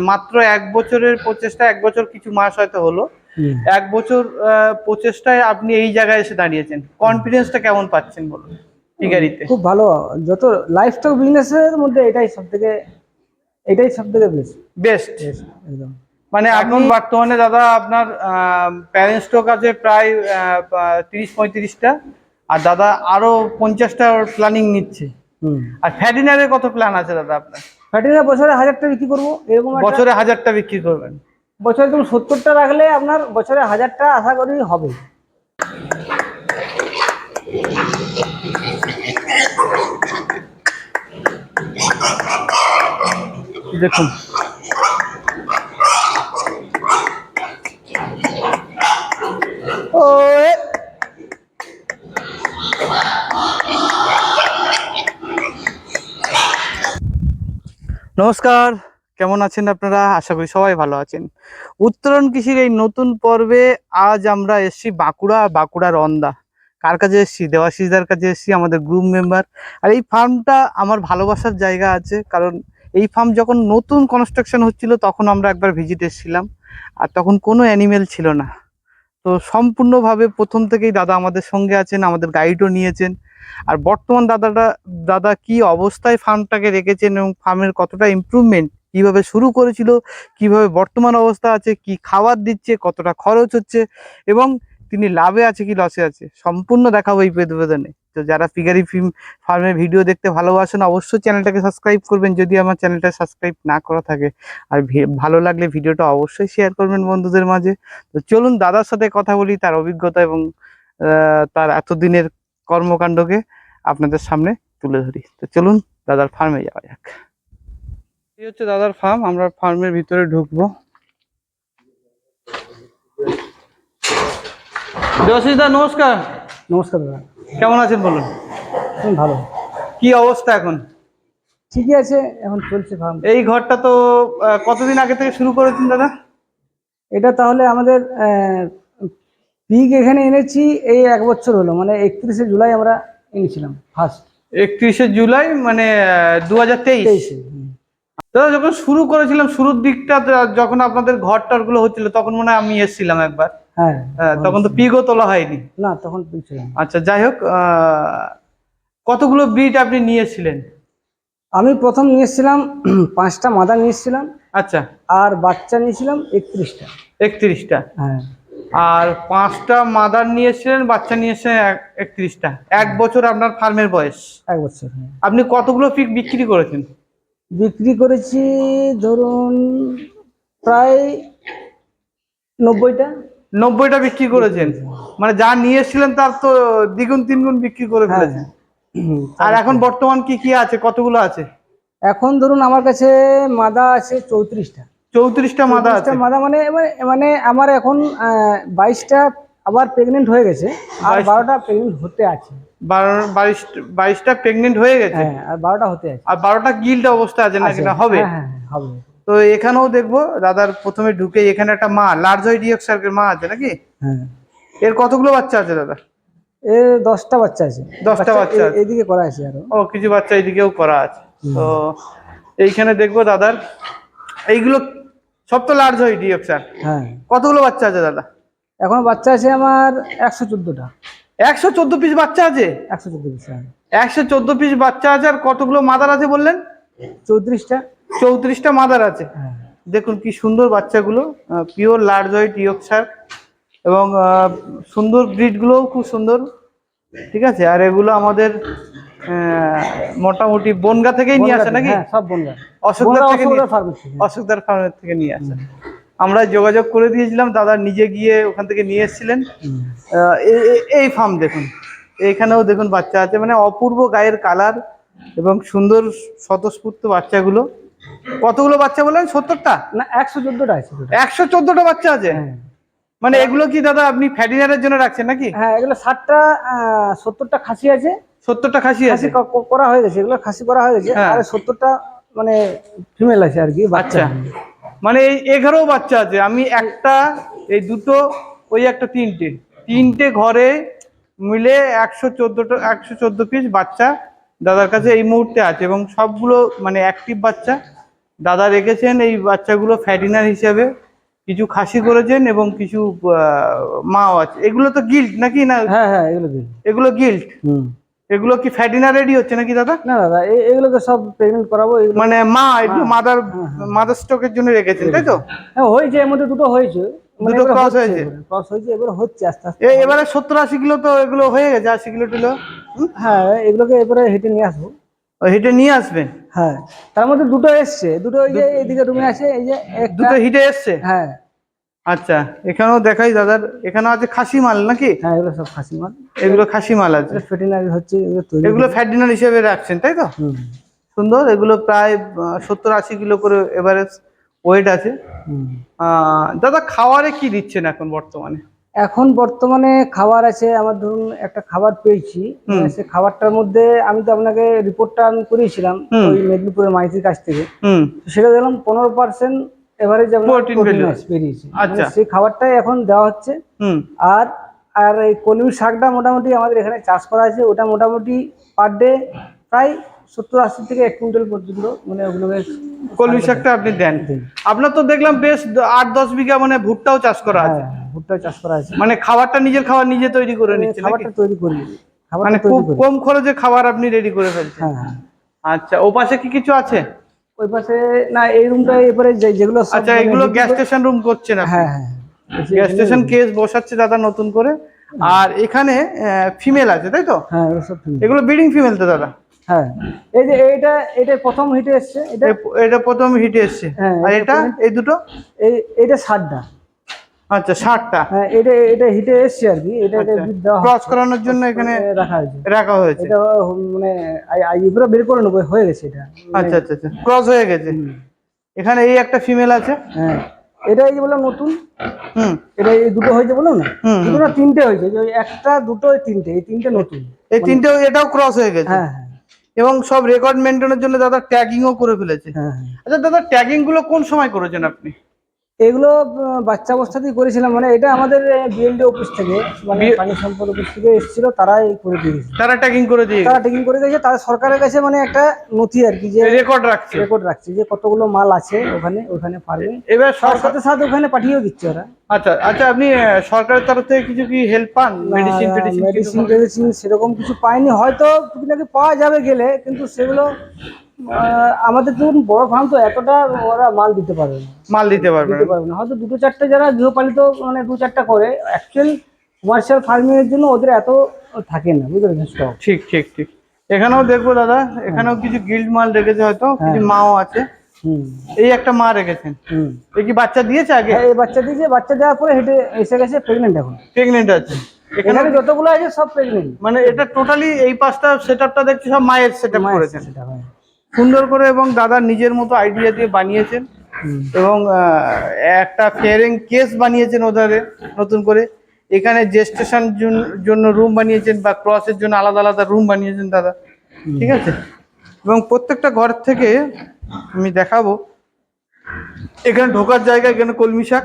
মাত্র এক বছরের প্রচেষ্টা এক বছর কিছু মাস হয়তো হলো। এক বছর প্রচেষ্টায় আপনি এই জায়গায় এসে দাঁড়িয়েছেন। কনফিডেন্সটা কেমন পাচ্ছেন বলুন ফিগারিতে খুব ভালো। যত লাইফ স্টক বিজনেসের মধ্যে এটাই সব থেকে এটাই সব থেকে বেশি বেস্ট একদম। মানে এখন বর্তমানে দাদা আপনার প্যারেন্ট স্টক আছে প্রায় তিরিশ পঁয়ত্রিশটা। আর দাদা আরও পঞ্চাশটা প্ল্যানিং নিচ্ছে। আর ফ্যাডিনারের কত প্ল্যান আছে দাদা আপনার? ফ্যাটিনা বছরে হাজারটা বিক্রি করব এরকম বছরে হাজারটা বিক্রি করবেন। বছরে তুমি সত্তরটা রাখলে আপনার বছরে হাজারটা আশা করি হবে। দেখুন। ও নমস্কার, কেমন আছেন আপনারা? আশা করি সবাই ভালো আছেন। উত্তরণ কৃষির এই নতুন পর্বে আজ আমরা এসেছি বাঁকুড়া বাঁকুড়ার অন্দা কার কাছে এসেছি? দেওয়াশিসদার কাছে এসেছি, আমাদের গ্রুপ মেম্বার আর এই ফার্মটা আমার ভালোবাসার জায়গা আছে, কারণ এই ফার্ম যখন নতুন কনস্ট্রাকশন হচ্ছিল, তখন আমরা একবার ভিজিট এসেছিলাম। আর তখন কোনো অ্যানিমেল ছিল না। তো সম্পূর্ণভাবে প্রথম থেকেই দাদা আমাদের সঙ্গে আছেন, আমাদের গাইডও নিয়েছেন। আর বর্তমান দাদাটা, দাদা কি অবস্থায় ফার্মটাকে রেখেছেন এবং ফার্মের কতটা ইম্প্রুভমেন্ট কীভাবে শুরু করেছিল, কীভাবে বর্তমান অবস্থা আছে, কি খাবার দিচ্ছে, কতটা খরচ হচ্ছে এবং তিনি লাভে আছে কি লসে আছে? সম্পূর্ণ দেখাবো এই প্রতিবেদনে। তো যারা ফিগারি ফিল্ম ফার্মের ভিডিও দেখতে ভালোবাসেন, অবশ্যই চ্যানেলটাকে সাবস্ক্রাইব করবেন। যদি আমার চ্যানেলটা সাবস্ক্রাইব না করা থাকে, আর ভালো লাগলে ভিডিওটা অবশ্যই শেয়ার করবেন বন্ধুদের মাঝে। তো চলুন দাদার সাথে কথা বলি, তার অভিজ্ঞতা এবং তার এতদিনের কর্মকাণ্ডকে আপনাদের সামনে তুলে ধরি। তো চলুন দাদার ফার্মে যাওয়া যাক। এই হচ্ছে দাদার ফার্ম আমরা ফার্মের ভিতরে ঢুকবো। দেবাশিস দা নমস্কার। নমস্কার দাদা। কেমন আছেন বলুন? ভালো। কি অবস্থা এখন? ঠিকই আছে এখন চলছে ফার্ম এই ঘরটা তো কতদিন আগে থেকে শুরু করেছেন দাদা? এটা তাহলে আমাদের পিক এখানে এনেছি এই এক বছর হলো মানে একত্রিশে জুলাই আমরা এনেছিলাম ফার্স্ট একত্রিশে জুলাই মানে দু হাজার তেইশে। দাদা যখন শুরু করেছিলাম শুরুর দিকটা যখন আপনাদের ঘর টরগুলো হচ্ছিল তখন মনে হয় আমি এসেছিলাম একবার। হ্যাঁ হ্যাঁ, তখন তো পিগও তোলা হয়নি। না তখন। আচ্ছা যাই হোক কতগুলো ব্রিড আপনি নিয়েছিলেন? আমি প্রথম নিয়ে এসেছিলাম পাঁচটা মাদা নিয়ে এসেছিলাম আচ্ছা। আর বাচ্চা নিয়েছিলাম একত্রিশটা। একত্রিশটা? হ্যাঁ। আর পাঁচটা মাদার নিয়েছিলেন বাচ্চা নিয়েছিলেন এক- একত্রিশটা। এক বছর আপনার ফার্মের বয়স। এক বছর হ্যাঁ। আপনি কতগুলো পিক বিক্রি করেছেন? বিক্রি করেছি ধরুন প্রায় নব্বইটা। নব্বইটা বিক্রি করেছেন? মানে যা নিয়েছিলেন তার তো দ্বিগুণ তিনগুণ বিক্রি করে হ্যাঁ। ফেলেছেন। আর এখন বর্তমান কি কি আছে? কতগুলো আছে? এখন ধরুন আমার কাছে মাদা আছে চৌত্রিশটা। চৌত্রিশটা মাদা আছে। মাদা মানে মানে- মানে আমার এখন বাইশটা আবার প্রেগনেন্ট হয়ে গেছে আর বারোটা প্রেগনেন্ট হতে আছে। বাইশটা প্রেগনেন্ট হয়ে গেছে? হ্যাঁ আর বারোটা হতে আছে। আর বারোটা গিল্ড অবস্থা আছে নাকি। না হবে? হ্যাঁ হ্যাঁ হ্যাঁ, হবে। তো এখানেও দেখব দাদার প্রথমে ঢুকে এখানে একটা মা লার্জ ডিএক্সার্কের মা আছে নাকি? হ্যাঁ। এর কতগুলো বাচ্চা আছে দাদা? এ দশটা বাচ্চা আছে। দশটা বাচ্চা এ- আছে। এদিকে করা আছে আরও। ও কিছু বাচ্চা এইদিকেও করা আছে। তো এইখানে দেখব দাদার। এইগুলো সব তো লার্জ ওয়াই ডিএক্সার হ্যাঁ। কতগুলো বাচ্চা আছে দাদা? এখন বাচ্চা আছে আমার একশো চোদ্দোটা। একশো চোদ্দ পিস বাচ্চা আছে? একশো চোদ্দ পিস হ্যাঁ। একশো চোদ্দ পিস বাচ্চা আছে আর কতগুলো মাদার আছে বললেন? চৌত্রিশটা। চৌত্রিশটা মাদার আছে। হ্যাঁ। দেখুন কি সুন্দর বাচ্চাগুলো পিওর লার্জ হোয়াইট ইয়কশার এবং সুন্দর ব্রিডগুলোও খুব সুন্দর। ঠিক আছে? আর এগুলো আমাদের আহ, মোটামুটি বনগা থেকেই নিয়ে আসে নাকি? হ্যাঁ সব বনগা। অশোকদার থেকে অশোকদার ফার্মের থেকে। নিয়ে আসে। আমরা যোগাযোগ করে দিয়েছিলাম দাদা নিজে গিয়ে ওখান থেকে নিয়ে এসেছিলেন। এই ফার্ম দেখুন। এইখানেও দেখুন বাচ্চা আছে মানে অপূর্ব গায়ের কালার এবং সুন্দর স্বতঃস্ফূর্ত বাচ্চাগুলো। কতগুলো বাচ্চা বললেন? সত্তরটা? না একশো চোদ্দোটা আছে একশো চোদ্দটা বাচ্চা আছে? হ্যাঁ। মানে এগুলো কি দাদা আপনি ফ্যাটিনারের জন্য রাখছেন নাকি? হ্যাঁ এগুলো ষাটটা সত্তরটা খাসি আছে। সত্তরটা খাসি আছে? করা হয়ে গেছে এগুলো খাসি করা হয়ে গেছে হ্যাঁ। আর সত্তরটা মানে ফিমেল আছে আর কি বাচ্চা। আচ্ছা। মানে এই এগারো বাচ্চা আছে আমি একটা এই দুটো ওই একটা তিনটে। তিনটে ঘরে মিলে একশো চোদ্দটা একশো চোদ্দ পিস বাচ্চা দাদার কাছে এই মুহূর্তে আছে এবং সবগুলো মানে অ্যাক্টিভ বাচ্চা। দাদা রেখেছেন এই বাচ্চাগুলো ফ্যাটিনার হিসেবে কিছু খাসি করেছেন এবং কিছু মাও আছে। এগুলো তো গিল্ট নাকি না? হ্যাঁ হ্যাঁ এগুলো দিন এগুলো গিল্ট হুম। এগুলো কি ফ্যাটিনার রেডি হচ্ছে নাকি দাদা? না দাদা এ- এগুলোকে সব প্রেগনেন্ট করাবো মানে মা এগুলো মাদার মাদার স্টকের জন্য রেখেছেন তাই তো? হ্যাঁ হয়েছে এর মধ্যে দুটো হয়েছে। মানে দুটো cross হয়েছে? ক্রস হয়েছে এবার হচ্ছে আস্তে আস্তে। এবারে সত্তর আশি কিলো তো এগুলো হয়ে গেছে আশি কিলো টিলো। হ্যাঁ এগুলোকে এবারে হেঁটে নিয়ে আসব। ও হেঁটে নিয়ে আসবেন হ্যাঁ তার মধ্যে দুটো এসছে দুটো এই যে এইদিকে রুমে আছে এই যে দুটো হিটে এসছে? হ্যাঁ। আচ্ছা এখানেও দেখাই দাদার এখানেও আছে খাসি মাল নাকি? হ্যাঁ এগুলো সব খাসি মাল এগুলো খাসি মাল আছে ফেটিনারি হচ্ছে এগুলো ফ্যাটিনার হিসেবে রাখছেন তাই তো? সুন্দর এগুলো প্রায় সত্তর আশি কিলো করে এভারেজ ওয়েট আছে। দাদা খাওয়ারে কি দিচ্ছেন এখন বর্তমানে? এখন বর্তমানে খাবার আছে আমার ধরুন একটা খাবার পেয়েছি। সে খাবারটার মধ্যে আমি তো আপনাকে রিপোর্টটা আমি করিয়েছিলাম ওই মেদিনীপুরের মাইতির কাছ থেকে। হুম। সেটা দেখলাম পনেরো পার্সেন্ট এভারেজ value বেরিয়েছে। আচ্ছা। মানে সেই খাবারটাই এখন দেওয়া হচ্ছে। হুম। আর আর এই কলমি শাকটা মোটামুটি আমাদের এখানে চাষ করা আছে ওটা মোটামুটি পার ডে প্রায় সত্তর আশি থেকে এক কুইন্টাল পর্যন্ত মানে ওগুলোকে কলমি শাকটা আপনি দেন। আপনার তো দেখলাম বেশ আট দশ বিঘা মানে ভুট্টাও চাষ করা আছে। হ্যাঁ ভুট্টা চাষ করা আছে। মানে খাবারটা নিজের খাবার নিজে তৈরি করে নিচ্ছে খাবারটা তৈরি করি। মানে খুব কম খরচে খাবার আপনি রেডি করে ফেলছেন। হ্যাঁ হ্যাঁ। আচ্ছা ও পাশে কি কিছু আছে? ওই পাশে না এই রুমটা এবারে যেগুলো আচ্ছা মানে এগুলো গ্যাস স্টেশন রুম করছেন না? হ্যাঁ হ্যাঁ গ্যাস স্টেশন কেস বসাচ্ছে দাদা নতুন করে। আর এখানে ফিমেল আছে তাই তো? হ্যাঁ এগুলো ব্রিডিং ফিমেল তো দাদা? হ্যাঁ। এই যে এটা এটা প্রথম হিটে এসছে এটা এটা প্রথম হিটে এসছে। হ্যাঁ, আর এটা এই দুটো? এই এটা ষাটটা আচ্ছা ষাটটা। হ্যাঁ এটা এটা হিটে এসছে আর কি এটা এটা আচ্ছা। দেওয়া ক্রস করানোর জন্য এখানে রাখা হয়েছে। রাখা হয়েছে। এটা মানে আই- আই- বের করে নেব হয়ে গেছে এটা। আচ্ছা আচ্ছা আচ্ছা ক্রস হয়ে গেছে। এখানে এই একটা ফিমেল আছে। হ্যাঁ এটা এই যে বললাম নতুন। হুম। এটা এই দুটো হয়েছে বললাম না? দুটো না তিনটে হয়েছে যে একটা দুটো তিনটে এই তিনটে নতুন। এই তিনটে এটাও ক্রস হয়ে গেছে। হ্যাঁ হ্যাঁ। এবং সব রেকর্ড মেনটেনের জন্য দাদা ট্যাগিংও করে ফেলেছে। হ্যাঁ হ্যাঁ। আচ্ছা দাদা ট্যাগিংগুলো কোন সময় করেছেন আপনি? এগুলো বাচ্চা অবস্থাতেই করেছিলাম। মানে এটা আমাদের বিএলডি অফিস থেকে মানে পানি সম্পদ অফিস থেকে এসেছিল তারাই করে দিয়েছে। তারা ট্যাগিং করে দিয়ে তারা টেকিং করে দিয়েছে। তারা সরকারের কাছে মানে একটা নথি আর কি যে রেকর্ড রাখছে। রেকর্ড রাখছে যে কতগুলো মাল আছে ওখানে ওখানে পারবে। এবার সাথে সাথে ওখানে পাঠিয়েও দিচ্ছে ওরা। আচ্ছা আচ্ছা আপনি সরকারের তরফ থেকে কিছু কি হেল্প পান? মেডিসিন মেডিসিন মেডিসিন সেরকম কিছু পাইনি। হয়তো টুকিটাকি পাওয়া যাবে গেলে কিন্তু সেগুলো আমাদের ধরুন বড় ফার্ম তো এতটা ওরা মাল দিতে পারবে না। মাল দিতে পারবে না। হয়তো দুটো চারটে যারা গৃহপালিত মানে দু চারটা করে অ্যাকচুয়াল কমার্শিয়াল ফার্মিং এর জন্য ওদের এত থাকে না বুঝতে পেরেছেন? স্টক ঠিক ঠিক ঠিক। এখানেও দেখব দাদা এখানেও কিছু গিল্ড মাল রেখেছে হয়তো কিছু মাও আছে। এই একটা মা রেখেছেন। হুম। এই কি বাচ্চা দিয়েছে আগে? হ্যাঁ, এই বাচ্চা দিয়েছে বাচ্চা দেওয়ার পরে হেঁটে এসে গেছে প্রেগনেন্ট এখন। প্রেগনেন্ট আছে। এখানে যতগুলো আছে সব প্রেগনেন্ট মানে এটা টোটালি এই পাঁচটা সেটআপটা দেখছি সব মায়ের সেটআপ করেছেন। সেটা হয়। সুন্দর করে এবং দাদা নিজের মতো আইডিয়া দিয়ে বানিয়েছেন। এবং একটা ফেয়ারিং কেস বানিয়েছেন ওদের নতুন করে। এখানে জেস্টেশন জন্য রুম বানিয়েছেন বা ক্রসের জন্য আলাদা আলাদা রুম বানিয়েছেন দাদা। ঠিক আছে? এবং প্রত্যেকটা ঘর থেকে আমি দেখাবো। এখানে ঢোকার জায়গা এখানে কলমি শাক।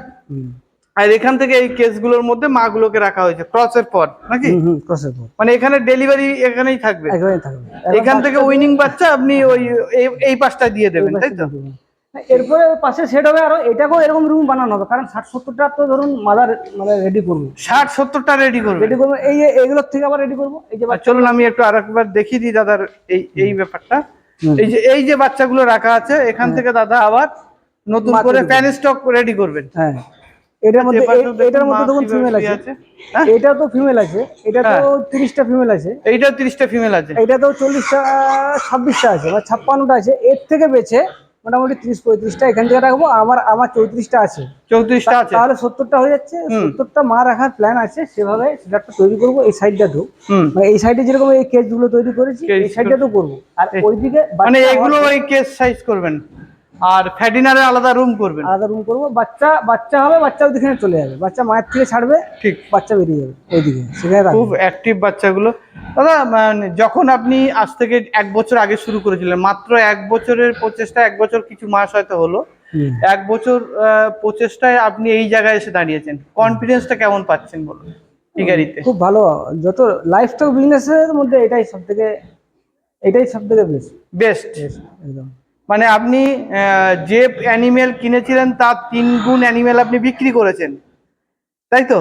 আর এখান থেকে এই কেসগুলোর মধ্যে মাগুলোকে রাখা হয়েছে ক্রসের পর নাকি? ক্রসের পর মানে এখানে ডেলিভারি এখানেই থাকবে। একেবারে থাকবে। এখান থেকে উইনিং বাচ্চা আপনি ওই এই- পাশটা দিয়ে দেবেন তাই তো? এরপরে পাশে সেট হবে আরও এটাকেও এরকম রুম বানানো হবে কারণ ষাট সত্তরটা তো ধরুন মাদার মানে রেডি করব। ষাট সত্তরটা রেডি করবে। রেডি করব এই এইগুলোর থেকে আবার রেডি করব এই যে আর চলুন আমি একটু আরেকবার দেখিয়ে দিই দাদার এই এই ব্যাপারটা। এই যে এই যে বাচ্চাগুলো রাখা আছে এখান থেকে দাদা আবার নতুন করে প্যান স্টক রেডি করবেন। হ্যাঁ। এটার মধ্যে এই- দেখুন এটার মধ্যে দেখুন ফিমেল আছে। হ্যাঁ? এটা তো ফিমেল আছে। এটা তো হ্যাঁ। তিরিশটা ফিমেল আছে। এইটাও তিরিশটা ফিমেল আছে। এটা তো চল্লিশটা ছাব্বিশটা আছে বা ছাপ্পান্নটা আছে। এর থেকে বেছে মোটামুটি তিরিশ পঁয়ত্রিশটা এখান থেকে রাখব। আমার আমার চৌত্রিশটা আছে। চৌত্রিশটা আছে? তাহলে সত্তরটা হয়ে যাচ্ছে। সত্তরটা মা রাখার প্ল্যান আছে। সেভাবে সেটা তৈরি করব এই সাইডটা তো। মানে এই সাইডে যেরকম এই কেসগুলো তৈরি করেছি এই সাইডটা তো করব। আর ওইদিকে মানে এগুলো ওই কেস সাইজ করবেন? আর ফ্যাডিনারে আলাদা রুম করবেন। আলাদা রুম করব। বাচ্চা বাচ্চা হবে বাচ্চা ওদিকে চলে যাবে। বাচ্চা মায়ের থেকে ছাড়বে ঠিক। বাচ্চা বেরিয়ে যাবে ওইদিকে সেখানে খুব অ্যাক্টিভ বাচ্চাগুলো। দাদা মানে যখন আপনি আজ থেকে এক বছর আগে শুরু করেছিলেন মাত্র এক বছরের প্রচেষ্টা এক বছর কিছু মাস হয়তো হলো এক বছর প্রচেষ্টায় আপনি এই জায়গায় এসে দাঁড়িয়েছেন। কনফিডেন্সটা কেমন পাচ্ছেন বলুন ফিগারিতে খুব ভালো। যত লাইফ স্টক বিজনেসের মধ্যে এটাই সব থেকে এটাই সব থেকে বেস্ট বেস্ট একদম। মানে আপনি যে অ্যানিমেল কিনেছিলেন তার তিন গুণ অ্যানিমেল আপনি বিক্রি করেছেন। তাই তো?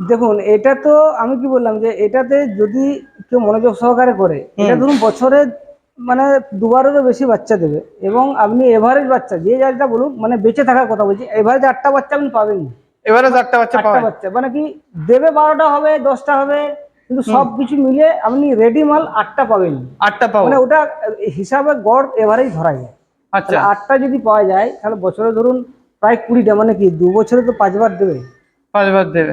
দেখুন এটা তো আমি কি বললাম যে এটাতে যদি কেউ মনোযোগ সহকারে করে এটা ধরুন বছরে মানে দুবারেরও বেশি বাচ্চা দেবে এবং আপনি এভারেজ বাচ্চা যে যারটা বলুন মানে বেঁচে থাকার কথা বলছি এভারেজ আটটা বাচ্চা আপনি পাবেন। না। এবারে চারটা বাচ্চা আটটা বাচ্চা মানে কি দেবে বারোটা হবে দশটা হবে কিন্তু সব কিছু মিলিয়ে আপনি রেডি মাল আটটা পাবেন। আটটা পাবেন মানে ওটা হিসাবে গড় এভারেজ ধরা যায়। আচ্ছা। আটটা যদি পাওয়া যায় তাহলে বছরে ধরুন প্রায় কুড়িটা মানে কি দু বছরে তো পাঁচবার দেবে? পাঁচবার দেবে।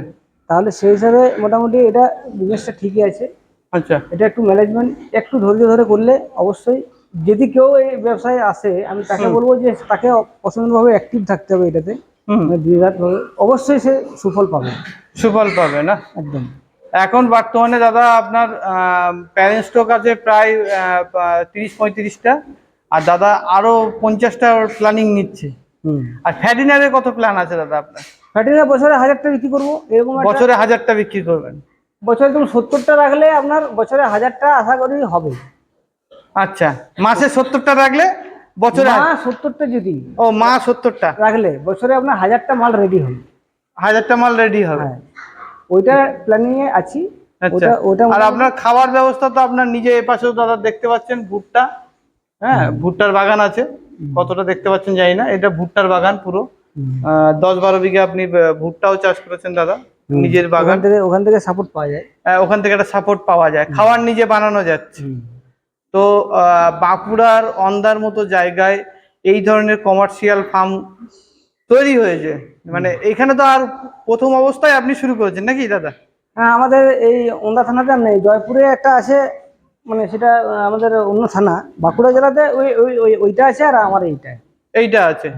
তাহলে সেই হিসাবে মোটামুটি এটা বিজনেসটা ঠিকই আছে। আচ্ছা। এটা একটু ম্যানেজমেন্ট একটু ধৈর্য ধরে করলে অবশ্যই যদি কেউ এই ব্যবসায় আসে আমি তাকে বলব যে তাকে প্রচন্ডভাবে অ্যাক্টিভ থাকতে হবে এটাতে। মানে। অবশ্যই সে সুফল পাবে। সুফল পাবে না? একদম। এখন বর্তমানে দাদা আপনার প্যারেন্ট স্টক আছে প্রায় তিরিশ পঁয়ত্রিশটা। আর দাদা আরও পঞ্চাশটা প্ল্যানিং নিচ্ছে। আর ফ্যাডিনারের কত প্ল্যান আছে দাদা আপনার? ফ্যাটিনা বছরে হাজারটা বিক্রি করব এরকম বছরে হাজারটা বিক্রি করবেন। বছরে তুমি সত্তরটা রাখলে আপনার বছরে হাজারটা আশা করি হবে। আচ্ছা মাসে সত্তরটা রাখলে বছরে মা সত্তরটা যদি ও মা সত্তরটা। রাখলে বছরে আপনার হাজারটা মাল রেডি হবে। হাজারটা মাল রেডি হবে। হ্যাঁ ওইটা প্ল্যানিং এ আছি। আচ্ছা ওটা ওটা আর আপনার খাবার ব্যবস্থা তো আপনার নিজে এপাশেও দাদা দেখতে পাচ্ছেন ভুট্টা। হ্যাঁ ভুট্টার বাগান আছে। কতটা দেখতে পাচ্ছেন জানি না। এটা ভুট্টার বাগান পুরো। দশ বারো বিঘা আপনি ভুট্টাও চাষ করেছেন দাদা। নিজের বাগান। থেকে ওখান থেকে সাপোর্ট পাওয়া যায়। আহ, ওখান থেকে একটা সাপোর্ট পাওয়া যায়। খাওয়ার নিজে বানানো যাচ্ছে। তো বাঁকুড়ার অন্দার মতো জায়গায় এই ধরনের কমার্শিয়াল ফার্ম তৈরি হয়েছে। মানে এখানে তো আর প্রথম অবস্থায় আপনি শুরু করেছেন নাকি দাদা? হ্যাঁ আমাদের এই থানাতে আর নেই। জয়পুরে একটা আছে মানে সেটা আমাদের অন্য থানা বাঁকুড়া জেলাতে ওই ওই ওই- ওইটা আছে আর আমার এইটা। এইটা আছে।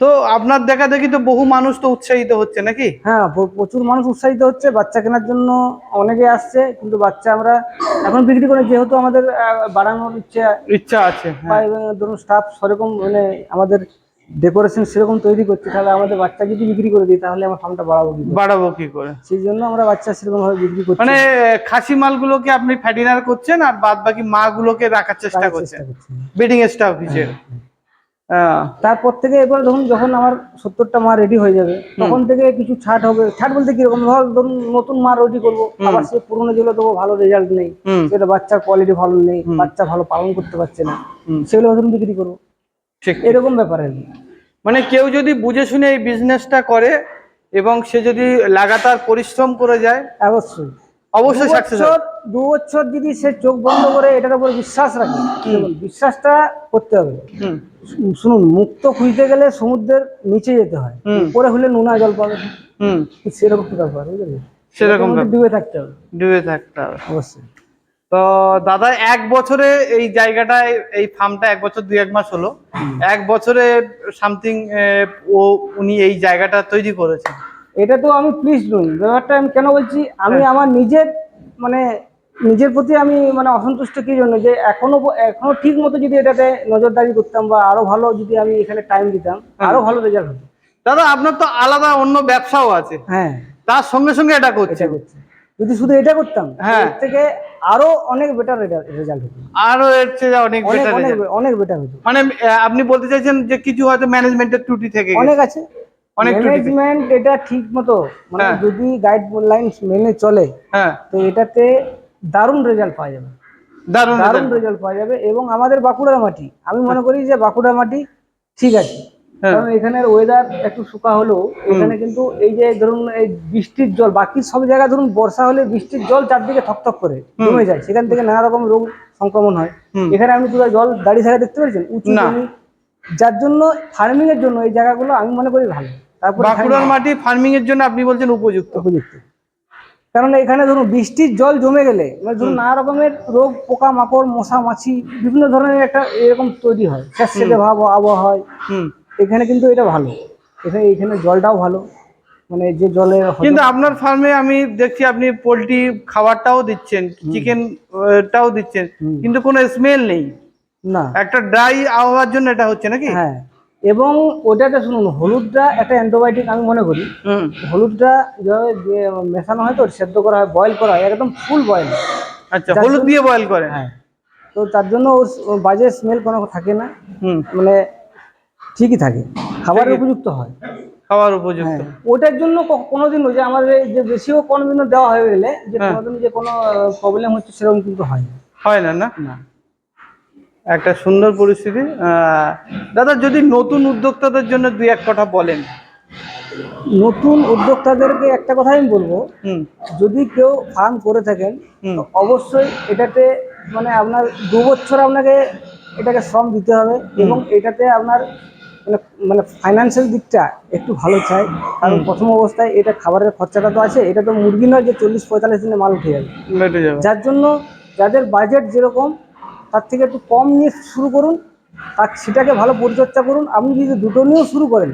তো আপনার দেখা দেখি তো বহু মানুষ তো উৎসাহিত হচ্ছে নাকি? হ্যাঁ প্রচুর মানুষ উৎসাহিত হচ্ছে বাচ্চা কেনার জন্য অনেকে আসছে কিন্তু বাচ্চা আমরা এখন বিক্রি করে যেহেতু আমাদের বাড়ানোর ইচ্ছা ইচ্ছা আছে বা ধরুন স্টাফ সেরকম মানে আমাদের ডেকোরেশন সেরকম তৈরি করছে তাহলে আমাদের বাচ্চা যদি বিক্রি করে দিই তাহলে আমার ফার্মটা বাড়াবো কি বাড়াবো কি করে? সেই জন্য আমরা বাচ্চা সেরকম ভাবে বিক্রি করছি। মানে খাসি মালগুলোকে আপনি ফ্যাটিনার করছেন আর বাদ বাকি মা গুলোকে রাখার চেষ্টা করছেন ব্রিডিং স্টাফ হিসেবে। আহ, তারপর থেকে এবার ধরুন যখন আমার সত্তরটা মা রেডি হয়ে যাবে তখন থেকে কিছু ছাট হবে। ছাট বলতে কীরকম? ধর ধরুন নতুন মা রেডি করব আবার সে পুরোনো যেগুলো দেবো ভালো রেজাল্ট নেই। সেটা বাচ্চার কোয়ালিটি ভালো নেই বাচ্চা ভালো পালন করতে পারছে না। সেগুলো ধরুন বিক্রি করব। এরকম ব্যাপার আর মানে কেউ যদি বুঝে শুনে এই বিজনেসটা করে এবং সে যদি লাগাতার পরিশ্রম করে যায় অবশ্যই। অবশ্যই দু সাকসেস বছর দু বছর যদি সে চোখ বন্ধ করে এটার উপর বিশ্বাস রাখে বিশ্বাসটা করতে হবে। শুনুন মুক্ত খুঁজতে গেলে সমুদ্রের নিচে যেতে হয়। উপরে হলে নোনা জল পাবে। হুম। সেরকম ব্যাপার বুঝলেন? সেরকম ডুবে থাকতে হবে। ডুবে থাকতে হবে। অবশ্যই। তো দাদা এক বছরে এই জায়গাটায় এই ফার্মটা এক বছর দুই এক মাস হলো। এক বছরে সামথিং ও উনি এই জায়গাটা তৈরি করেছেন। এটা তো আমি প্লিজ নই। ব্যাপারটা আমি কেন বলছি আমি আমার নিজের মানে নিজের প্রতি আমি মানে অসন্তুষ্ট কি জন্য? যে এখনও এখনও ঠিক মতো যদি এটাতে নজরদারি করতাম বা আরও ভালো যদি আমি এখানে টাইম দিতাম আরও ভালো রেজাল্ট হতো। দাদা আপনার তো আলাদা অন্য ব্যবসাও আছে। হ্যাঁ। তার সঙ্গে সঙ্গে এটা করছে এটা করছি। যদি শুধু এটা করতাম হ্যাঁ। থেকে আরও অনেক বেটার রেজাল্ট হতো। আরও এর চেয়ে অনেক অনেক বেটার অনেক অনেক বেটার হতো। মানে আপনি বলতে চাইছেন যে কিছু হয়তো ম্যানেজমেন্টের ত্রুটি থেকে অনেক আছে। অনেক ম্যানেজমেন্ট এটা ঠিক মতো মানে হ্যাঁ। যদি গাইডলাইন মেনে চলে হ্যাঁ। তো এটাতে দারুণ রেজাল্ট পাওয়া যাবে। দারুণ দারুণ রেজাল্ট পাওয়া যাবে এবং আমাদের বাঁকুড়ার মাটি আমি মনে করি যে বাঁকুড়ার মাটি ঠিক আছে। কারণ এখানের ওয়েদার একটু শুকা হলেও এখানে কিন্তু এই যে ধরুন এই বৃষ্টির জল বাকি সব জায়গায় ধরুন বর্ষা হলে বৃষ্টির জল চারদিকে থকথক করে জমে যায়। সেখান থেকে নানা রকম রোগ সংক্রমণ হয়। এখানে আপনি পুরো জল দাঁড়িয়ে থাকা দেখতে পাচ্ছেন উঁচু। জমি। যার জন্য ফার্মিং এর জন্য এই জায়গাগুলো আমি মনে করি ভালো। তারপর বাঁকুড়ার মাটি ফার্মিং এর জন্য আপনি বলছেন উপযুক্ত। উপযুক্ত। কারণ এখানে ধরুন বৃষ্টির জল জমে গেলে মানে ধরুন নানা রকমের রোগ পোকা মাকড় মশা মাছি বিভিন্ন ধরনের একটা এরকম তৈরি হয়। স্যাঁতস্যাঁতে ভাব আবহাওয়া হয়। এখানে কিন্তু এটা ভালো। এখানে এখানে জলটাও ভালো। মানে যে জলে কিন্তু আপনার ফার্মে আমি দেখছি আপনি পোলট্রি খাবারটাও দিচ্ছেন চিকেন টাও দিচ্ছেন কিন্তু কোনো স্মেল নেই। না। একটা ড্রাই আবহাওয়ার জন্য এটা হচ্ছে নাকি? হ্যাঁ। এবং ওটাতে শুনুন হলুদটা একটা অ্যান্টিবায়োটিক আমি মনে করি। হুম। হলুদটা যেভাবে যে মেশানো হয় তো সেদ্ধ করা হয় বয়েল করা হয় একদম ফুল বয়েল আচ্ছা হলুদ দিয়ে বয়েল করে হ্যাঁ। তো তার জন্য ওর বাজে স্মেল কোনো থাকে না। মানে ঠিকই থাকে খাবারের ঠিকই। উপযুক্ত হয়। খাওয়ার উপযুক্ত। হ্যাঁ ওটার জন্য কোনোদিন যে আমাদের যে বেশিও কোনোদিনও দেওয়া হয়ে গেলে যে হ্যাঁ। কোনোদিন যে কোনো প্রবলেম হচ্ছে সেরকম কিন্তু হয় না। হয় না না? না। একটা সুন্দর পরিস্থিতি। দাদা যদি নতুন উদ্যোক্তাদের জন্য দুই এক কথা বলেন। নতুন উদ্যোক্তাদেরকে একটা কথা আমি বলব যদি কেউ ফার্ম করে থাকেন অবশ্যই এটাতে মানে আপনার দু বছর আপনাকে এটাকে শ্রম দিতে হবে এবং এটাতে আপনার মানে মানে ফাইন্যান্সিয়াল দিকটা একটু ভালো চাই। কারণ প্রথম অবস্থায় এটা খাবারের খরচাটা তো আছে এটা তো মুরগি নয় যে চল্লিশ পঁয়তাল্লিশ দিনে মাল উঠে যাবে। যার জন্য যাদের বাজেট যেরকম তার থেকে একটু কম নিয়ে শুরু করুন তার সেটাকে ভালো পরিচর্যা করুন। আপনি যদি দুটো নিয়েও শুরু করেন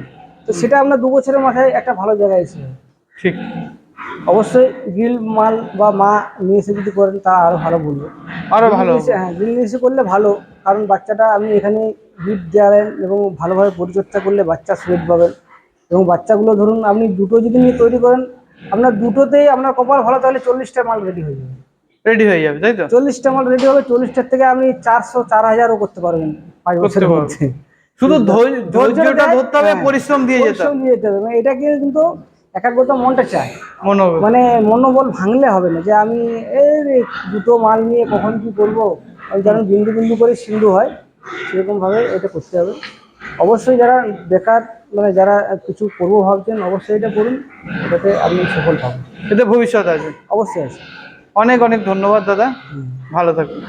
তো সেটা আপনার দু বছরের মাথায় একটা ভালো জায়গায় এসে। ঠিক। অবশ্যই গিল মাল বা মা নিয়ে এসে যদি করেন তা আরও ভালো বলব। আরও ভালো হ্যাঁ গিল নিয়ে এসে করলে ভালো কারণ বাচ্চাটা আমি এখানে গিফট দেওয়ালেন এবং ভালোভাবে পরিচর্যা করলে বাচ্চা সুইট পাবেন এবং বাচ্চাগুলো ধরুন আপনি দুটো যদি নিয়ে তৈরি করেন আপনার দুটোতেই আপনার কপাল ভালো তাহলে চল্লিশটা মাল রেডি হয়ে যাবে। রেডি হয়ে যাবে তাই তো? চল্লিশটা মাল রেডি হবে চল্লিশটার থেকে আপনি চারশো চার হাজারও করতে পারবেন পাঁচ বছরের মধ্যে। শুধু ধৈর্যটা ধরতে হবে হ্যাঁ, পরিশ্রম দিয়ে যেতে পরিশ্রম হবে দিয়ে যেতে হবে। মানে এটাকে কিন্তু একাগ্রতা মনটা চায়। মানে মনোবল ভাঙলে হবে না যে আমি এই দুটো মাল নিয়ে কখন কি করব? ওই যেন বিন্দু বিন্দু করে সিন্ধু হয়। সেরকম ভাবে এটা করতে হবে। অবশ্যই যারা বেকার মানে যারা কিছু করব ভাবছেন অবশ্যই এটা করুন এটাতে আপনি সফল পাবেন এতে ভবিষ্যৎ আছে অবশ্যই আছে অনেক অনেক ধন্যবাদ দাদা। ভালো থাকুন